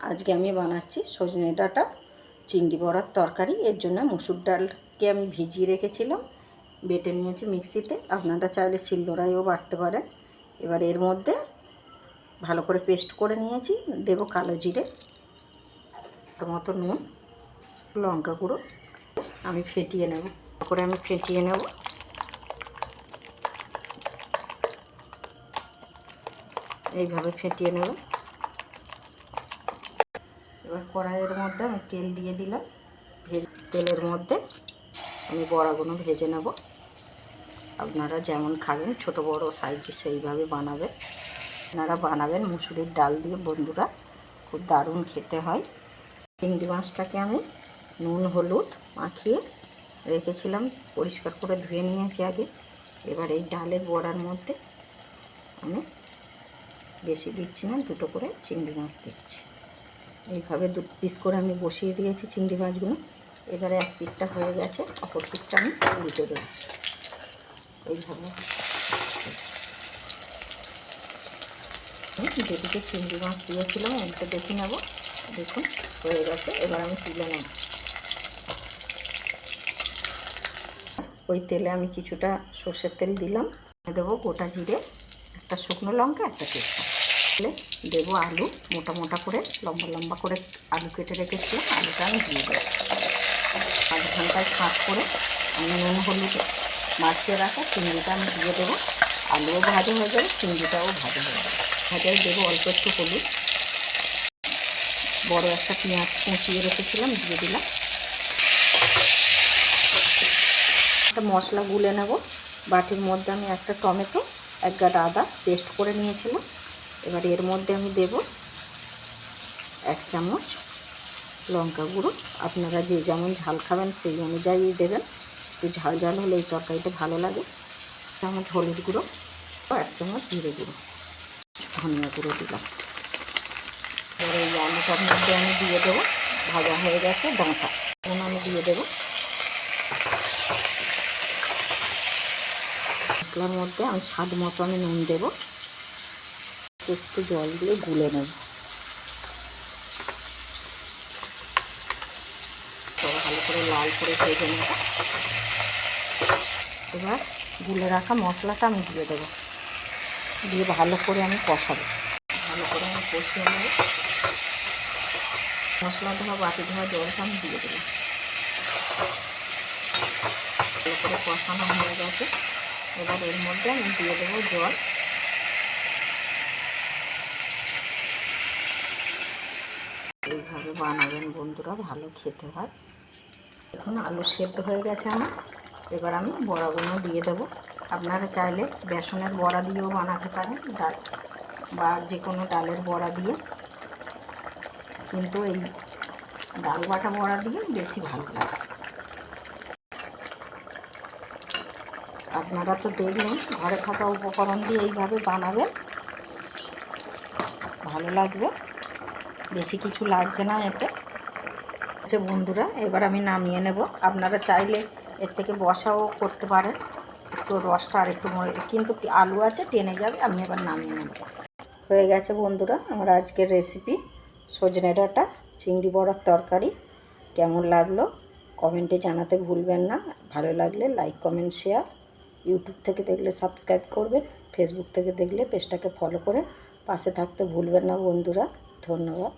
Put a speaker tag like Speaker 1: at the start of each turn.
Speaker 1: আজকে আমি বানাচ্ছি সজনে ডাঁটা, চিংড়ি বড়ার তরকারি। এর জন্য মুসুর ডালকে আমি ভিজিয়ে রেখেছিলাম, বেটে নিয়েছি মিক্সিতে। আপনারা চাইলে শিলনোড়াইও বাটতে পারেন। এবার এর মধ্যে ভালো করে পেস্ট করে নিয়েছি। দেবো কালো জিরে মতো নুন, লঙ্কা গুঁড়ো। আমি ফেটিয়ে নেব করে আমি ফেটিয়ে নেব। এইভাবে ফেটিয়ে নেব। এবার কড়াইয়ের মধ্যে আমি তেল দিয়ে দিলাম। ভেজে, তেলের মধ্যে আমি বড়াগুলো ভেজে নেব। আপনারা যেমন খাবেন, ছোট বড় সাইজে সেইভাবে বানাবেন। আপনারা বানাবেন মুসুরির ডাল দিয়ে, বন্ধুরা। খুব দারুণ খেতে হয়। চিংড়ি মাছটাকে আমি নুন, হলুদ মাখিয়ে রেখেছিলাম, পরিষ্কার করে ধুয়ে নিয়েছি আগে। এবার এই ডালের বড়ার মধ্যে আমি বেশি দিচ্ছি না, দুটো করে চিংড়ি মাছ দিচ্ছি। এইভাবে দু পিস করে আমি বসিয়ে দিয়েছি চিংড়ি মাছগুলো। এবারে এক পিঠটা হয়ে গেছে, অপর পিঠটা আমি উল্টে দেবো। এইভাবে। যেদিকে চিংড়ি মাছ দিয়েছিলাম ওইটা দেখে নেব। দেখুন, হয়ে গেছে, এবার আমি তুলে নেব। ওই তেলে আমি কিছুটা সর্ষের তেল দিলাম। দেবো গোটা জিরে, একটা শুকনো লঙ্কা, একটা তেজপাতা। তাহলে দেবো আলু, মোটা মোটা করে, লম্বা লম্বা করে আলু কেটে রেখেছিলাম, আলুটা আমি দিয়ে দেবো। আধ ঘন্টায় ফাঁক করে আমি নুন, হলুদ মাখিয়ে রাখা চিংড়িটা আমি দিয়ে দেবো। আলুও ভাজা হয়ে যাবে চিংড়িটাও ভাজা হয়ে যাবে ভাজায় দেবো অল্প একটু হলুদ। বড় একটা পেঁয়াজ কুচিয়ে রেখেছিলাম, দিয়ে দিলাম। একটা মশলা গুলে নেব। বাটির মধ্যে আমি একটা টমেটো, এক আদা পেস্ট করে নিয়েছিলাম। এবার এর মধ্যে আমি দেব এক চামচ লঙ্কা গুঁড়ো। আপনারা যে যেমন ঝাল খাবেন সেই অনুযায়ী দেবেন। একটু ঝাল ঝাল হলে এই তরকারিটা ভালো লাগে। চামচ হলুদ গুঁড়ো ও এক চামচ জিরে গুঁড়ো। ধনিয়া গুঁড়ো দিলাম। এবার এই আলুটার মধ্যে আমি দিয়ে দেবো। ভাজা হয়ে গেছে ডাঁটা। এখন আমি দিয়ে দেবো মশলার মধ্যে আমি স্বাদ মতো আমি নুন দেবো। একটু জল দিয়ে গুলে নেব। ভালো করে লাল করে ভেজে নেব। এবার গুলে রাখা মশলাটা আমি দিয়ে দেবো। দিয়ে ভালো করে আমি কষাবো। ভালো করে আমি কষিয়ে নেব। মশলা ধোয়া, বাটি ধোয়া, জলটা আমি দিয়ে দেবো। ভালো করে কষানো হয়ে গেছে। এবার এর মধ্যে আমি দিয়ে দেবো জল। এইভাবে বানাবেন বন্ধুরা, ভালো খেতে হয়। এখন আলু সেদ্ধ হয়ে গেছে আমার। এবার আমি বড়াগুলো দিয়ে দেবো। আপনারা চাইলে বেসনের বড়া দিয়েও বানাতে পারেন, ডাল বা যে কোনো ডালের বড়া দিয়ে। কিন্তু এই ডাল বাটা বড়া দিয়ে বেশি ভালো লাগে। আপনারা তো দেখলেন, ঘরে থাকা উপকরণ দিয়ে এইভাবে বানাবেন। ভালো লাগবে। বেশি কিছু লাগছে না এতে। আচ্ছা বন্ধুরা, এবার আমি নামিয়ে নেব। আপনারা চাইলে এর থেকে বসাও করতে পারেন। একটু রসটা আর একটু মরে কিন্তু আলু আছে, টেনে যাবে, আমি এবার নামিয়ে নেব। হয়ে গেছে বন্ধুরা আমার আজকের রেসিপি সজনে ডাঁটা, চিংড়ি বড়ার তরকারি। কেমন লাগল? কমেন্টে জানাতে ভুলবেন না। ভালো লাগলে লাইক কমেন্ট শেয়ার ইউটিউব থেকে দেখলে সাবস্ক্রাইব করবেন। ফেসবুক থেকে দেখলে পেজটাকে ফলো করে পাশে থাকতে ভুলবেন না বন্ধুরা। ধন্যবাদ।